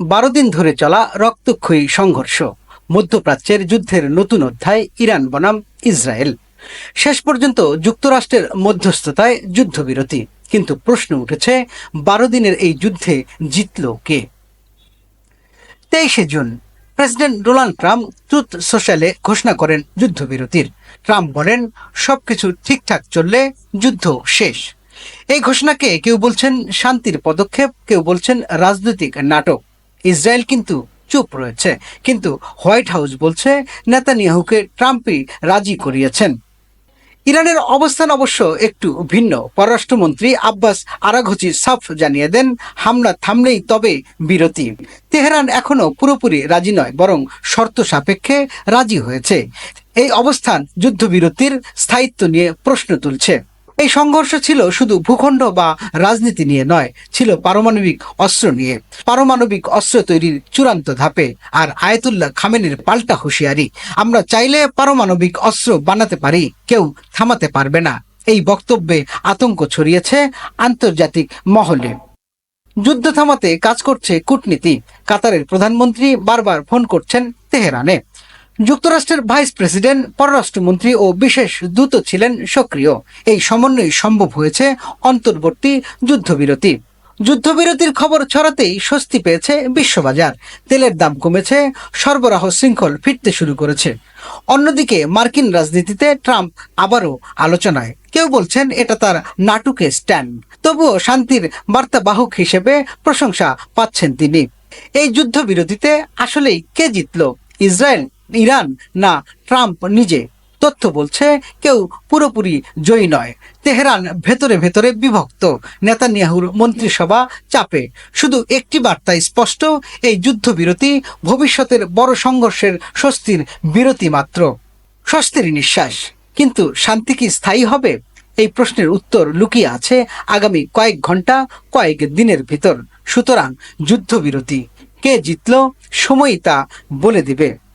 বারো দিন ধরে চলা রক্তক্ষয়ী সংঘর্ষ। মধ্যপ্রাচ্যের যুদ্ধের নতুন অধ্যায়, ইরান বনাম ইসরায়েল। শেষ পর্যন্ত যুক্তরাষ্ট্রের মধ্যস্থতায় যুদ্ধবিরতি। কিন্তু প্রশ্ন উঠেছে, বারো দিনের এই যুদ্ধে জিতল কে? তেইশে June, president Donald Trump Truth সোশ্যালে ঘোষণা করেন যুদ্ধবিরতির। ট্রাম্প বলেন, সবকিছু ঠিকঠাক চললে যুদ্ধ শেষ। এই ঘোষণাকে কেউ বলছেন শান্তির পদক্ষেপ, কেউ বলছেন রাজনৈতিক নাটক। ইসরায়েল কিন্তু চুপ রয়েছে। কিন্তু হোয়াইট হাউস বলছে, নেতানিয়াহুকে ট্রাম্পই রাজি করিয়েছেন। ইরানের অবস্থান অবশ্য একটু ভিন্ন। পররাষ্ট্রমন্ত্রী আব্বাস আরাঘচি সাফ জানিয়ে দেন, হামলা থামলেই তবে বিরতি। তেহরান এখনও পুরোপুরি রাজি নয়, বরং শর্ত সাপেক্ষে রাজি হয়েছে। এই অবস্থান যুদ্ধবিরতির স্থায়িত্ব নিয়ে প্রশ্ন তুলছে। এই সংঘর্ষ ছিল শুধু ভূখণ্ড বা রাজনীতি নিয়ে নয়, ছিল পারমাণবিক অস্ত্র নিয়ে। পারমাণবিক অস্ত্র তৈরির চূড়ান্ত ধাপে আর আয়াতুল্লাহ খামেনের পাল্টা হুঁশিয়ারি। আমরা চাইলে পারমাণবিক অস্ত্র বানাতে পারি, কেউ থামাতে পারবে না। এই বক্তব্যে আতঙ্ক ছড়িয়েছে আন্তর্জাতিক মহলে। যুদ্ধ থামাতে কাজ করছে কূটনীতি। কাতারের প্রধানমন্ত্রী বারবার ফোন করছেন তেহরানে। যুক্তরাষ্ট্রের ভাইস প্রেসিডেন্ট, পররাষ্ট্রমন্ত্রী ও বিশেষ দূত ছিলেন সক্রিয়। এই সমন্বয় সম্ভব হয়েছে অন্তর্বর্তী যুদ্ধবিরতি। যুদ্ধবিরতির খবর ছড়াতেই স্বস্তি পেয়েছে বিশ্ববাজার। তেলের দাম কমেছে, সরবরাহ শৃঙ্খল ফিরতে শুরু করেছে। অন্যদিকে মার্কিন রাজনীতিতে ট্রাম্প আবারও আলোচনায়। কেউ বলছেন এটা তার নাটুকে স্ট্যান্ড। তবুও শান্তির বার্তাবাহক হিসেবে প্রশংসা পাচ্ছেন তিনি। এই যুদ্ধবিরতিতে আসলেই কে জিতল? ইসরায়েল ইরান, না, ট্রাম্প নিজে। তথ্য বলছে, কেউ পুরোপুরি জয়ী নয়। তেহরান ভেতরে ভেতরে বিভক্ত। নেতানিয়াহুর মন্ত্রিসভা চাপে। শুধু একটি বার্তায় স্পষ্ট, এই যুদ্ধবিরতি ভবিষ্যতের বড় সংঘর্ষের স্বস্তির বিরতি মাত্র। স্বস্তির নিঃশ্বাস। কিন্তু শান্তি কি স্থায়ী হবে? এই প্রশ্নের উত্তর লুকিয়ে আছে আগামী কয়েক ঘণ্টা কয়েক দিনের ভিতর। সুতরাং যুদ্ধবিরতি। কে জিতল? সময়ই তা বলে দিবে।